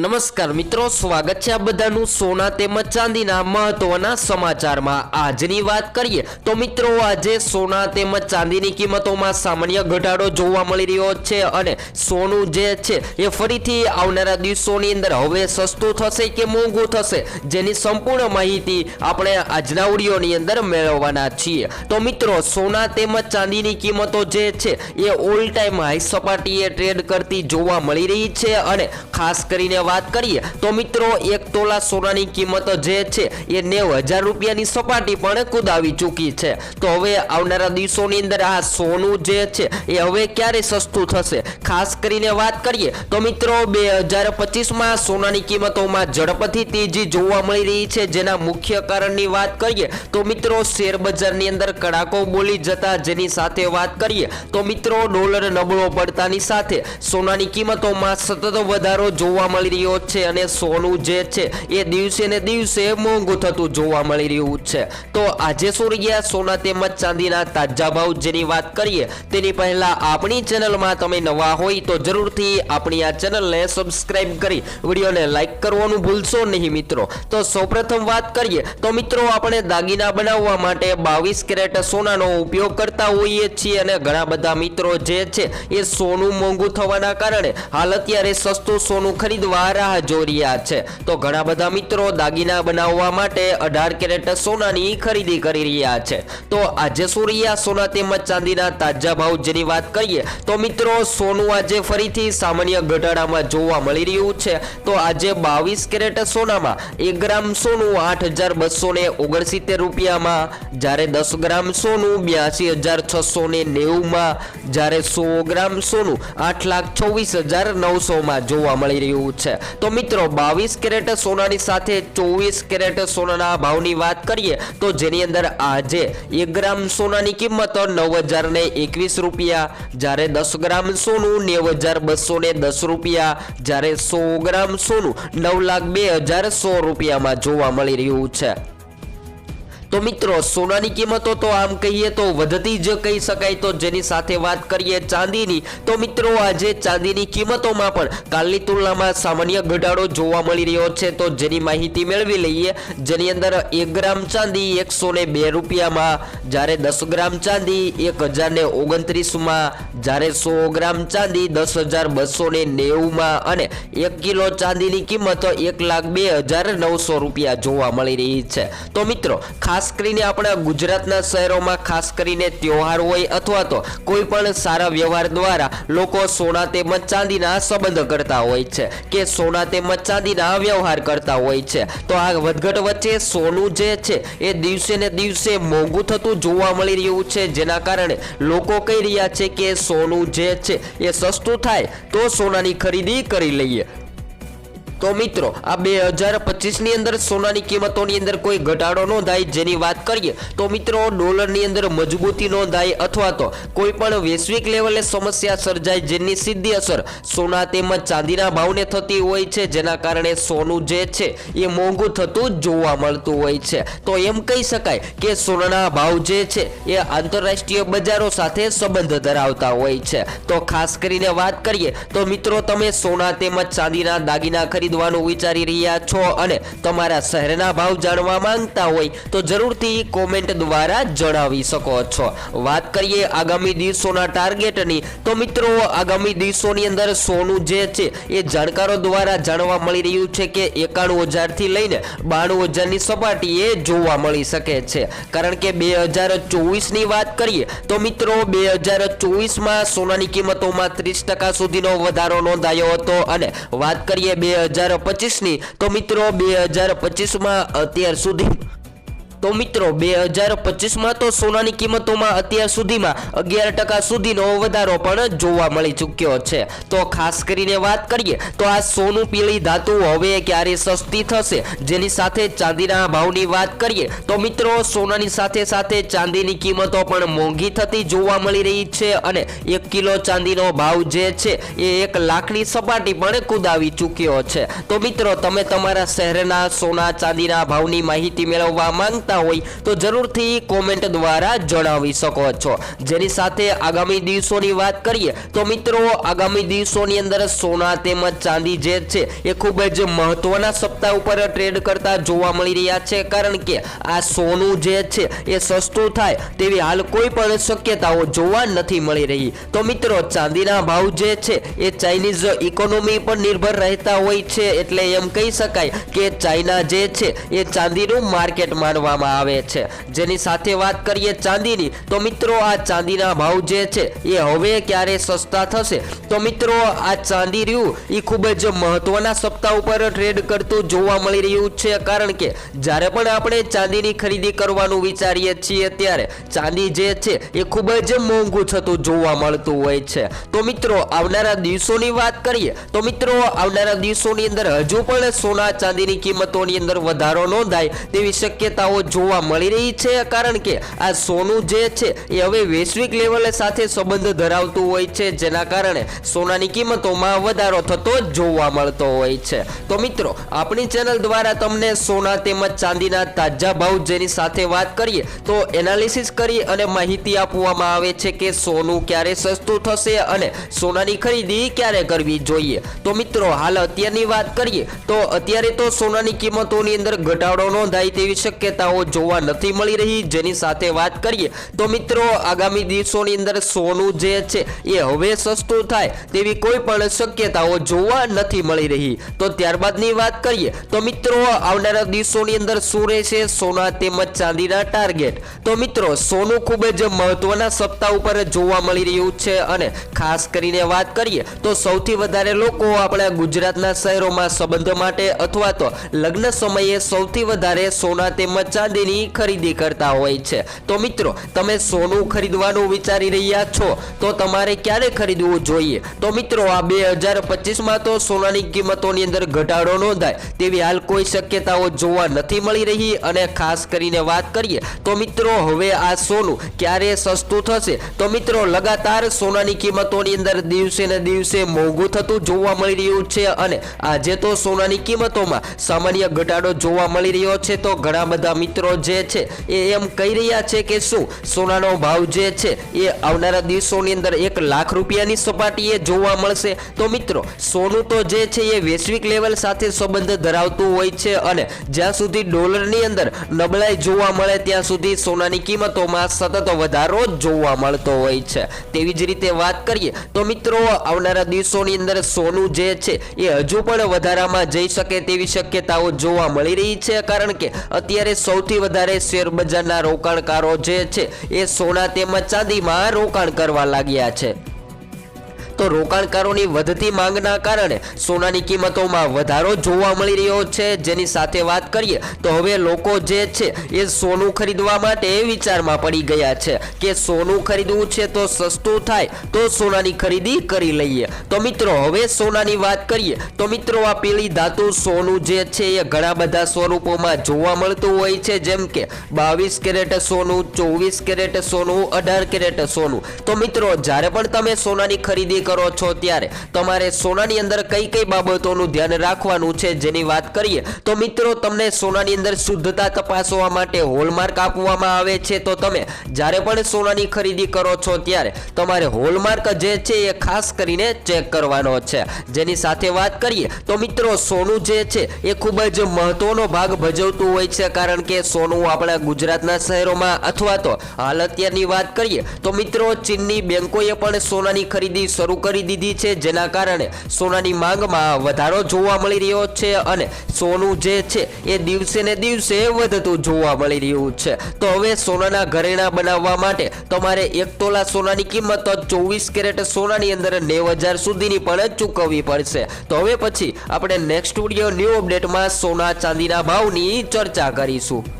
નમસ્કાર મિત્રો, સ્વાગત છે આ બધાનું સોના તેમજ ચાંદીના મહત્વના સમાચારમાં. આજની વાત કરીએ તો મિત્રો, આજે સોના તેમજ ચાંદીની કિંમતોમાં સામાન્ય ઘટાડો જોવા મળી રહ્યો છે અને સોનું જે છે એ ફરીથી આવનારા દિવસોની અંદર હવે સસ્તું થશે કે મોંઘું થશે જેની સંપૂર્ણ માહિતી આપણે આજના વિડીયોની અંદર મેળવવાના છીએ. તો મિત્રો, સોના તેમજ ચાંદીની કિંમતો જે છે એ ઓલ ટાઈમ હાઈ સપાટીએ ટ્રેડ કરતી જોવા મળી રહી છે અને ખાસ કરીને વાત કરીએ તો મિત્રો, એક તોલા સોનાની કિંમત જે છે, એ નેવ હજાર રૂપિયાની સપાટી પણ કુદાવી ચૂકી છે. તો હવે આવનારા દિવસોની અંદર આ સોનું જે છે, એ હવે ક્યારે સસ્તું થશે? ખાસ કરીને વાત કરીએ તો મિત્રો, બે હજાર પચીસમાં સોનાની કિંમતોમાં ઝડપથી તેજી જોવા મળી રહી છે. જેના મુખ્ય કારણની વાત કરીએ તો મિત્રો, શેર બજારની અંદર કડાકો બોલી જતા જેની સાથે વાત કરીએ તો મિત્રો, ડોલર નબળો પડતાની સાથે સોનાની કિંમતોમાં સતત વધારો જોવા મળી રહ્યો છે અને સોનું જે છે એ દિવસે ને દિવસે મોંઘું થતું જોવા મળી રહ્યું છે. તો આજે સૂર્યા સોના તેમજ ચાંદીના તાજા ભાવ જેની વાત કરીએ, તેની પહેલા આપણી ચેનલમાં તમે નવા હોય તો જરૂરથી આપણી આ ચેનલને સબસ્ક્રાઇબ કરી વિડીયોને લાઇક કરવાનું ભૂલશો નહીં મિત્રો. તો સૌપ્રથમ વાત કરીએ, તો મિત્રો આપણે દાગીના બનાવવા માટે બાવીસ કેરેટ સોનાનો ઉપયોગ કરતા હોઈએ છીએ અને ઘણા બધા મિત્રો જે છે એ સોનું મોંઘું થવાના કારણે હાલ અત્યારે સસ્તું સોનું ખરીદવા રાહ જોઈ રહ્યા છે. તો ઘણા બધા મિત્રો દાગીના બનાવવા માટે અઢાર કેરેટ સોનાની ખરીદી કરી રહ્યા છે. તો આજે સૂર્યા સોના તેમજ ચાંદીના તાજા ભાવ જેની વાત કરીએ, તો મિત્રો સોનું આજે ફરીથી સામાન્ય ઘટાડામાં જોવા મળી રહ્યું છે. તો આજે બાવીસ કેરેટ સોનામાં એક ગ્રામ સોનું આઠ હજાર બસો ને ઓગણસિત્તેર રૂપિયામાં, જ્યારે દસ ગ્રામ સોનું બ્યાસી હજાર છસો ને નેવુંમાં, જ્યારે સો ગ્રામ સોનું આઠ લાખ છવ્વીસ હજાર નવસોમાં જોવા મળી રહ્યું છે. તો મિત્રો, બાવીસ કેરેટ સોનાની સાથે ચોવીસ કેરેટ સોનાના ભાવની વાત કરીએ, તો જેની અંદર આજે એક ગ્રામ સોનાની કિંમત નવ હજાર ને એકવીસ રૂપિયા, જ્યારે દસ ગ્રામ સોનું નેવ હજાર બસો ને દસ રૂપિયા, જ્યારે સો ગ્રામ સોનું નવ લાખ બે હજાર સો રૂપિયામાં જોવા મળી રહ્યું છે. તો મિત્રો, સોનાની કિંમતો તો આમ કહીએ તો વધતી જ કહી શકાય. તો જેની સાથે વાત કરીએ ચાંદીની, તો મિત્રો આજે ચાંદીની કિંમતોમાં પણ કાલની તુલનામાં સામાન્ય ઘટાડો જોવા મળી રહ્યો છે. તો જેની માહિતી મેળવી લઈએ, જેની અંદર એક ગ્રામ ચાંદી એકસો ને બે રૂપિયામાં, જ્યારે દસ ગ્રામ ચાંદી એક હજાર ને ઓગણત્રીસમાં, જ્યારે સો ગ્રામ ચાંદી દસ હજાર બસો ને નેવુંમાં અને એક કિલો ચાંદીની કિંમત એક લાખ બે હજાર નવસો રૂપિયા જોવા મળી રહી છે. તો મિત્રો, ખાસ કરીને આપણા ગુજરાતના શહેરોમાં ખાસ કરીને તહેવાર હોય અથવા તો કોઈ પણ સારા વ્યવહાર દ્વારા લોકો સોના તેમજ ચાંદીના સંબંધ કરતા હોય છે કે સોના તેમજ ચાંદીના વ્યવહાર કરતા હોય છે. તો આ વધઘટ વચ્ચે સોનું જે છે એ દિવસે ને દિવસે મોંઘું થતું જોવા મળી રહ્યું છે. જેના કારણે લોકો કહી રહ્યા છે કે સોનું જે છે એ સસ્તું થાય તો સોનાની ખરીદી કરી લઈએ. તો મિત્રો, આ બે હજાર પચીસની અંદર સોનાની કિંમતોની અંદર કોઈ ઘટાડો નોંધાય જેની વાત કરીએ, તો મિત્રો ડોલરની અંદર મજબૂતી નોંધાય અથવા તો કોઈ પણ વૈશ્વિક લેવલે સમસ્યા સર્જાય જેની સીધી અસર સોના તેમજ ચાંદીના ભાવને થતી હોય છે, જેના કારણે સોનું જે છે એ મોંઘું થતું જોવા મળતું હોય છે. તો એમ કહી શકાય કે સોનાના ભાવ જે છે એ આંતરરાષ્ટ્રીય બજારો સાથે સંબંધ ધરાવતા હોય છે. તો ખાસ કરીને વાત કરીએ, તો મિત્રો તમે સોના તેમજ ચાંદીના દાગીના ખરીદ ખરીદવાનું વિચારી રહ્યા છો અને તમારા શહેરના ભાવ જાણવા માંગતા હોય તો જરૂરથી કોમેન્ટ દ્વારા જણાવી શકો છો. વાત કરીએ આગામી દિવસોના ટાર્ગેટની તો મિત્રો આગામી દિવસોની અંદર સોનું જે છે, એ જાણકારો દ્વારા જાણવા મળી રહ્યું છે કે એકાણું હજારથી લઈને બાણું હજારની સપાટીએ જોવા મળી શકે છે. કારણ કે બે હજાર ચોવીસની વાત કરીએ, તો મિત્રો બે હજાર ચોવીસમાં સોનાની કિંમતોમાં ત્રીસ ટકા સુધીનો વધારો નોંધાયો હતો અને વાત કરીએ બે હજાર હજાર પચીસની. તો મિત્રો બે હજાર પચીસમાં અત્યાર સુધી તો મિત્રો, બે હજાર પચીસમાં તો સોનાની કિંમતોમાં અત્યાર સુધીમાં અગિયાર ટકા સુધીનો વધારો પણ જોવા મળી ચૂક્યો છે. તો ખાસ કરીને વાત કરીએ, તો આ સોનું પીળી ધાતુ હવે ક્યારે સસ્તી થશે? જેની સાથે ચાંદીના ભાવની વાત કરીએ, તો મિત્રો, સોનાની સાથે સાથે ચાંદીની કિંમતો પણ મોંઘી થતી જોવા મળી રહી છે અને એક કિલો ચાંદીનો ભાવ જે છે, એ એક લાખની સપાટી પણ કુદાવી ચૂક્યો છે. તો મિત્રો, તમે તમારા શહેરના સોના ચાંદીના ભાવની માહિતી મેળવવા માંગતા કરતા હોય તો જરૂરથી કોમેન્ટ દ્વારા જણાવી શકો છો. જેની સાથે આગામી દિવસોની વાત કરીએ તો મિત્રો, આગામી દિવસોની અંદર સોના તેમજ ચાંદી જે છે એ ખૂબ જ મહત્વના સપ્તાહ ઉપર ટ્રેડ કરતા જોવા મળી રહ્યા છે. કારણ કે આ સોનું જે છે એ સસ્તું થાય તેવી હાલ કોઈ પણ શક્યતાઓ જોવા નથી મળી રહી. તો મિત્રો, ચાંદીના ભાવ જે છે એ ચાઇનીઝ ઇકોનોમી પર નિર્ભર રહેતા હોય છે. એટલે એમ કહી શકાય કે ચાઇના જે છે એ ચાંદીનું માર્કેટ માનવામાં આવે છે. જેની સાથે વાત કરીએ ચાંદીની, તો મિત્રો આ ચાંદીના ભાવ જે છે, એ હવે ક્યારે સસ્તા થશે? તો મિત્રો, આ ચાંદી રહ્યું, એ ખૂબ જ મહત્વના સપ્તાહ ઉપર ટ્રેડ કરતું જોવા મળી રહ્યું છે. કારણ કે, જ્યારે પણ આપણે ચાંદીની ખરીદી કરવાનું વિચારીએ છીએ ત્યારે ચાંદી જે છે, એ ખૂબ જ મોંઘું થતું જોવા મળતું હોય છે. તો મિત્રો, આવનારા દિવસોની વાત કરીએ, તો મિત્રો, આવનારા દિવસોની અંદર હજુ પણ સોના ચાંદીની કિંમતોની અંદર વધારો નોંધાય તેવી શક્યતાઓ જોવા મળી રહી છે, કારણ કે આ સોનું જે છે એ હવે વૈશ્વિક લેવલે સાથે સંબંધ ધરાવતું હોય છે, જેના કારણે સોનાની કિંમતોમાં વધારો થતો જોવા મળતો હોય છે. તો મિત્રો, આપણી ચેનલ દ્વારા તમને સોના તેમજ ચાંદીના તાજા ભાવ જેની સાથે વાત કરીએ, તો એનાલિસિસ કરી અને માહિતી આપવામાં આવે છે કે સોનું ક્યારે સસ્તું થશે અને સોનાની ખરીદી ક્યારે કરવી જોઈએ. તો મિત્રો, હાલ અત્યારની વાત કરીએ, તો અત્યારે તો સોનાની કિંમતોની અંદર ઘટાડો નોંધાય તેવી શક્યતાઓ જોવા નથી મળી રહી. જેની સાથે વાત કરીએ તો મિત્રો, આગામી દિવસોની અંદર સોનું જે છે એ હવે સસ્તું થાય તેવી કોઈ પણ શક્યતાઓ જોવા નથી મળી રહી. તો ત્યારબાદની વાત કરીએ તો મિત્રો, આવનારા દિવસોની અંદર શું રહેશે? સોના તેમજ ચાંદીના ટાર્ગેટ. તો મિત્રો, સોનું ખૂબ જ મહત્વના સપ્તાહ ઉપર જોવા મળી રહ્યું છે અને ખાસ કરીને વાત કરીએ તો સૌથી વધારે લોકો આપણા ગુજરાતના શહેરોમાં સંબંધ માટે અથવા તો લગ્ન સમયે સૌથી વધારે સોના તેમજ ચાંદીની ખરીદી કરતા હોય છે. તો મિત્રો, તમે સોનું ખરીદવાનું વિચારી રહ્યા છો, તો તમારે ક્યારે ખરીદવું જોઈએ? તો મિત્રો, આ બે હજાર પચીસમાં તો સોનાની કિંમતોની અંદર ઘટાડો નોંધાય, તેવી હાલ કોઈ શક્યતાઓ જોવા નથી મળી રહી. અને ખાસ કરીને વાત કરીએ, તો મિત્રો, હવે આ સોનું ક્યારે સસ્તું થશે? તો મિત્રો, લગાતાર સોનાની કિંમતોની અંદર દિવસે ને દિવસે મોંઘું થતું જોવા મળી રહ્યું છે. અને આજે તો સોનાની કિંમતોમાં સામાન્ય ઘટાડો જોવા મળી રહ્યો છે. તો ઘણા બધા મિત્રો જે છે એ એમ કહી રહ્યા છે કે શું? સોનાનો ભાવ જે છે એ આવનારા દિવસોની અંદર એક લાખ રૂપિયાની સપાટીએ જોવા મળશે. તો મિત્રો, સોનું તો જે છે એ વૈશ્વિક લેવલ સાથે સંબંધ ધરાવતું હોય છે અને જ્યાં સુધી ડોલરની અંદર નબળાઈ જોવા મળે, ત્યાં સુધી સોનાની કિંમતોમાં સતત વધારો જોવા મળતો હોય છે. તેવી જ રીતે વાત કરીએ, તો મિત્રો, આવનારા દિવસોની અંદર સોનું જે છે એ હજુ પણ વધારામાં જઈ શકે તેવી શક્યતાઓ જોવા મળી રહી છે. કારણ કે અત્યારે સૌથી વધારે શેર બજારના રોકાણકારો જે છે એ સોના તેમજ ચાંદીમાં રોકાણ કરવા લાગ્યા છે. તો રોકાણકારોની વધતી માંગના કારણે સોનાની કિંમતોમાં વધારો જોવા મળી રહ્યો છે. જેની સાથે વાત કરીએ તો હવે લોકો જે છે એ સોનું ખરીદવા માટે વિચારમાં પડી ગયા છે કે સોનું ખરીદવું છે તો સસ્તું થાય તો સોનાની ખરીદી કરી લઈએ. તો મિત્રો, હવે સોનાની વાત કરીએ તો મિત્રો, આ પીળી ધાતુ સોનું જે છે એ ઘણા બધા સ્વરૂપોમાં જોવા મળતું હોય છે. જેમ કે બાવીસ કેરેટ સોનું, ચોવીસ કેરેટ સોનું, અઢાર કેરેટ સોનું. તો મિત્રો, જ્યારે પણ તમે સોનાની ખરીદી કરો છો ત્યારે તમારે સોનાની અંદર કઈ કઈ બાબતોનું ધ્યાન રાખવાનું છે જેની વાત કરીએ તો મિત્રો તમને સોનાની અંદર શુદ્ધતા તપાસવા માટે હોલમાર્ક આપવામાં આવે છે. તો તમે જ્યારે પણ સોનાની ખરીદી કરો છો ત્યારે તમારે હોલમાર્ક જે છે એ ખાસ કરીને ચેક કરવાનો છે. જેની સાથે વાત કરીએ તો મિત્રો સોનું જે છે એ ખૂબ જ મહત્વનો ભાગ ભજવતું હોય છે. કારણ કે સોનું આપણા ગુજરાતના શહેરોમાં અથવા તો હાલ અત્યારની વાત કરીએ તો મિત્રો ચીનની બેંકોએ પણ સોનાની ખરીદી શરૂ કરી દીધી છે, જેના કારણે સોનાની માંગમાં વધારો જોવા મળી રહ્યો છે અને સોનું જે છે એ દિવસે ને દિવસે વધતું જોવા મળી રહ્યું છે. તો હવે સોનાના ઘરેણા બનાવવા માટે તમારે એક તોલા સોનાની કિંમત ચોવીસ કેરેટ સોનાની અંદર નેવ હજાર સુધીની પણ ચૂકવવી પડશે. તો હવે પછી આપણે નેક્સ્ટ વીડિયો ન્યૂ અપડેટમાં સોના ચાંદીના ભાવની ચર્ચા કરીશું.